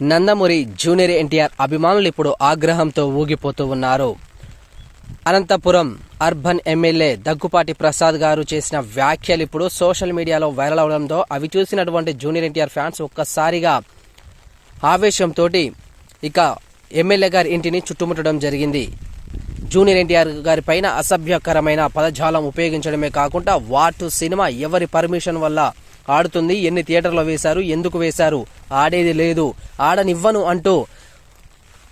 Nandamuri junior NTR అభిమానులు ఇప్పుడు ఆగ్రహంతో ఊగిపోతూ ఉన్నారు. అనంతపురం అర్బన్ ఎమ్మెల్యే దగ్గుపాటి ప్రసాద్ గారు చేసిన వ్యాఖ్యలు ఇప్పుడు సోషల్ మీడియాలో వైరల్ అవడంతో అవి చూసినటువంటి జూనియర్ ఎన్టీఆర్ ఫ్యాన్స్ ఒక్కసారిగా ఆవేశంతో ఇక ఎమ్మెల్యే గారి ఇంటిని చుట్టుముట్టడం జరిగింది. జూనియర్ ఎన్టీఆర్ గారి పైన అసభ్యకరమైన పదజాలం ఉపయోగించడమే కాకుండా వాటు సినిమా ఎవరి పర్మిషన్ వల్ల ఆడుతుంది. ఎన్ని థియేటర్లో వేశారు? ఎందుకు వేశారు? ఆడేది లేదు. ఆడనివ్వను అంటూ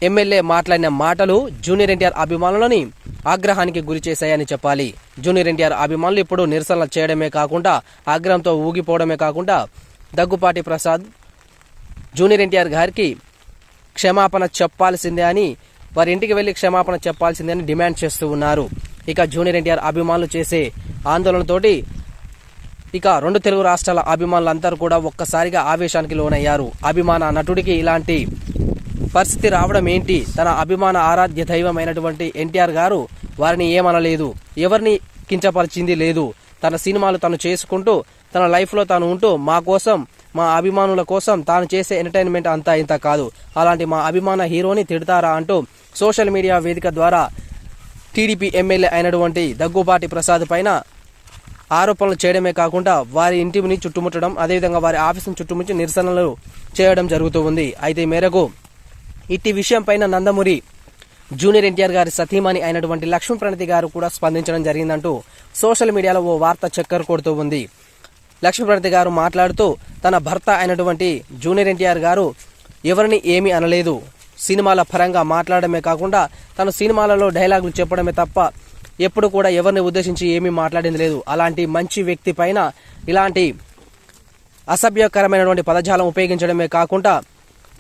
ఎమ్మెల్యే మాట్లాడిన మాటలు జూనియర్ ఎన్టీఆర్ అభిమానులని ఆగ్రహానికి గురి చేశాయని చెప్పాలి. జూనియర్ ఎన్టీఆర్ అభిమానులు ఇప్పుడు నిరసనలు చేయడమే కాకుండా ఆగ్రహంతో ఊగిపోవడమే కాకుండా దగ్గుపాటి ప్రసాద్ జూనియర్ ఎన్టీఆర్ గారికి క్షమాపణ చెప్పాల్సిందే అని వారి ఇంటికి వెళ్ళి క్షమాపణ చెప్పాల్సిందే అని డిమాండ్ చేస్తూ ఉన్నారు. ఇక జూనియర్ ఎన్టీఆర్ అభిమానులు చేసే ఆందోళనతోటి ఇక రెండు తెలుగు రాష్ట్రాల అభిమానులందరూ కూడా ఒక్కసారిగా ఆవేశానికి లోనయ్యారు. అభిమాన నటుడికి ఇలాంటి పరిస్థితి రావడం ఏంటి? తన అభిమాన ఆరాధ్య దైవమైనటువంటి ఎన్టీఆర్ గారు వారిని ఏమనలేదు. ఎవరిని కించపరిచింది లేదు. తన సినిమాలు తను చేసుకుంటూ తన లైఫ్లో తాను ఉంటూ మా కోసం మా అభిమానుల కోసం తాను చేసే ఎంటర్టైన్మెంట్ అంతా ఇంత కాదు. అలాంటి మా అభిమాన హీరోని తిడతారా అంటూ సోషల్ మీడియా వేదిక ద్వారా టీడీపీ ఎమ్మెల్యే అయినటువంటి దగ్గుబాటి ప్రసాద్ పైన ఆరోపణలు చేయడమే కాకుండా వారి ఇంటిని చుట్టుముట్టడం అదేవిధంగా వారి ఆఫీసును చుట్టుముట్టి నిరసనలు చేయడం జరుగుతూ ఉంది. అయితే ఈ మేరకు ఇట్టి విషయంపైన నందమూరి జూనియర్ ఎన్టీఆర్ గారి సతీమణి అయినటువంటి లక్ష్మీ ప్రణతి గారు కూడా స్పందించడం జరిగిందంటూ సోషల్ మీడియాలో ఓ వార్త చక్కెర కొడుతూ ఉంది. లక్ష్మీ ప్రణతి గారు మాట్లాడుతూ తన భర్త అయినటువంటి జూనియర్ ఎన్టీఆర్ గారు ఎవరిని ఏమీ అనలేదు. సినిమాల పరంగా మాట్లాడమే కాకుండా తను సినిమాలలో డైలాగులు చెప్పడమే తప్ప ఎప్పుడు కూడా ఎవరిని ఉద్దేశించి ఏమీ మాట్లాడింది లేదు. అలాంటి మంచి వ్యక్తి పైన ఇలాంటి అసభ్యకరమైనటువంటి పదజాలం ఉపయోగించడమే కాకుండా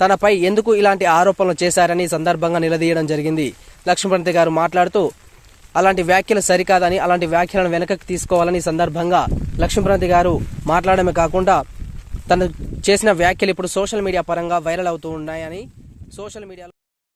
తనపై ఎందుకు ఇలాంటి ఆరోపణలు చేశారని సందర్భంగా నిలదీయడం జరిగింది. లక్ష్మీపంతి గారు మాట్లాడుతూ అలాంటి వ్యాఖ్యలు సరికాదని అలాంటి వ్యాఖ్యలను వెనకకి తీసుకోవాలని సందర్భంగా లక్ష్మీపంతి గారు మాట్లాడమే కాకుండా తను చేసిన వ్యాఖ్యలు ఇప్పుడు సోషల్ మీడియా పరంగా వైరల్ అవుతూ ఉన్నాయని సోషల్ మీడియాలో